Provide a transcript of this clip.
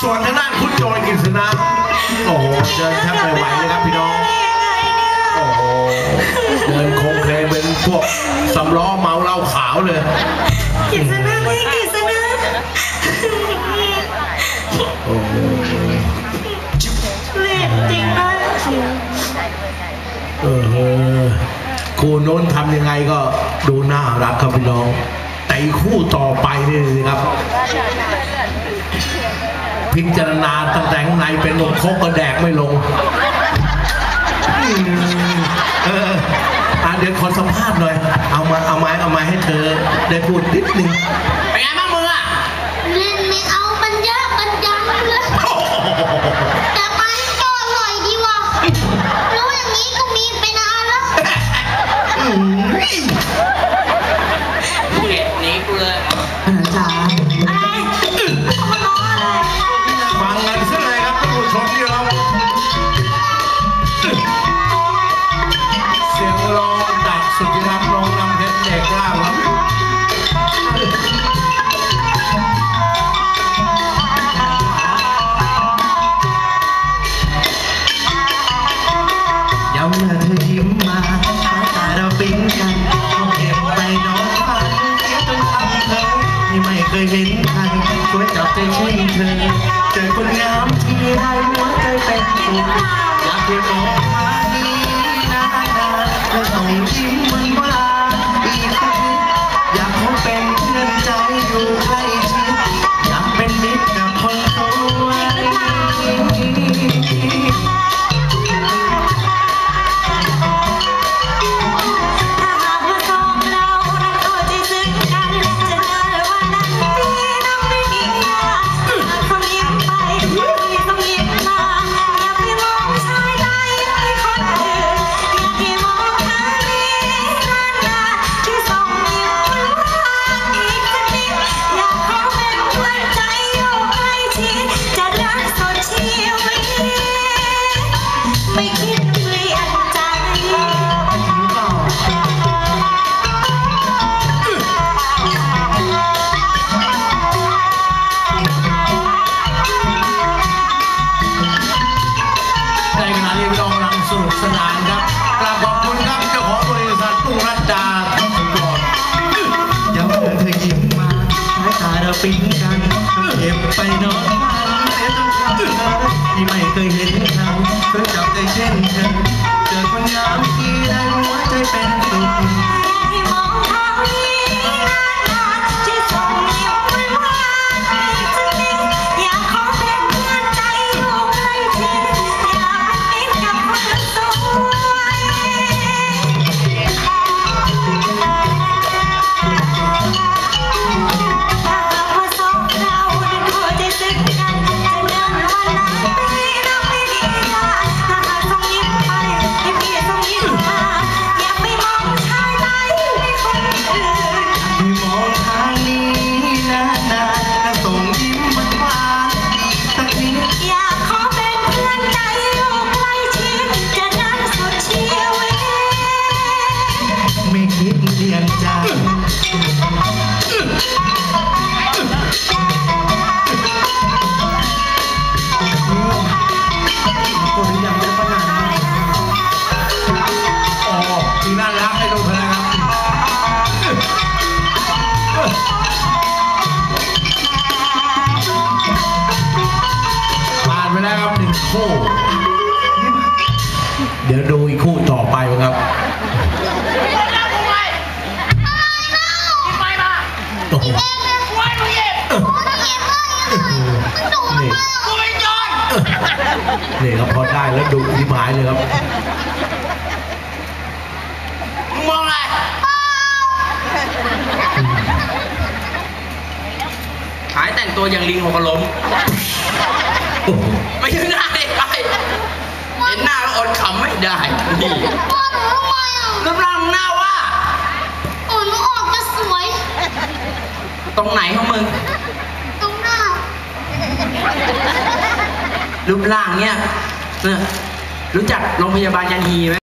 ส่วนทางด้านคุณโจยกฤษณะโอ้โหเดินแทบไม่ไหวเลยครับพี่น้องโอ้โหเดินโคงเคลงเป็นพวกสำล้อเมาเหล้าขาวเลยกิษณะพี่กิษณะโอ้โหเล่นจริงนะเออคู่โน้นทำยังไงก็ดูน่ารักครับพี่น้อง แต่อีกคู่ต่อไปนี่นะครับ พิจารณาตั้งแต่ข้างในเป็นนมโคกกระแดกไม่ลงเอออะเดี๋ยวขอสัมภาษณ์หน่อย เอามาเอาไม้เอาไม้ให้เธอได้พูดนิดนึงเป็นไงบ้างมึง ย้ำเมื่อเธอยิ้มมาสายตาเราปิ๊งกันต้องเก็บไปน้องฝันเสียจนทำเธอที่ไม่เคยเห็นใครช่วยจับใจเช่นเธอ เจอคนงามที่ไรหัวใจเป็นสุขอยากให้มองทางนี้นานๆและส่งชี ในขณะที่พี่น้องกำลังสนุกสนานครับกราบขอบคุณครับเจ้าของบริษัทตุ้งรัตดาทุกคนย้ำเมื่อเธอยิ้มมาสายตาเราปิ๊งกันเก็บไปนอนฝันเสียจนคำที่ไม่เคยเห็นเขาเคยจับใจเช่นเธอเจอคนยาม ครับหนึ่งคู่ เดี๋ยวดูอีกคู่ต่อไปครับไปมาโอ้โหไว้มึงเย็บนี่กูไม่จอนนี่ครับพอได้แล้วดูที่หมายเลยครับมึงมองอะไรหายแต่งตัวอย่างลิงหัวกระล้มโอ้โหไม่ใช่หน้า เด็กไปเห็นหน้าแล้วอดขำไม่ได้นี่พ่อหนูทำไมอะรูปร่างหน้าว่าโอ้หนูออกจะสวย ตรงไหนของมึง ตรงหน้า รูปร่างเนี่ยเออรู้จักโรงพยาบาลยันฮีไหม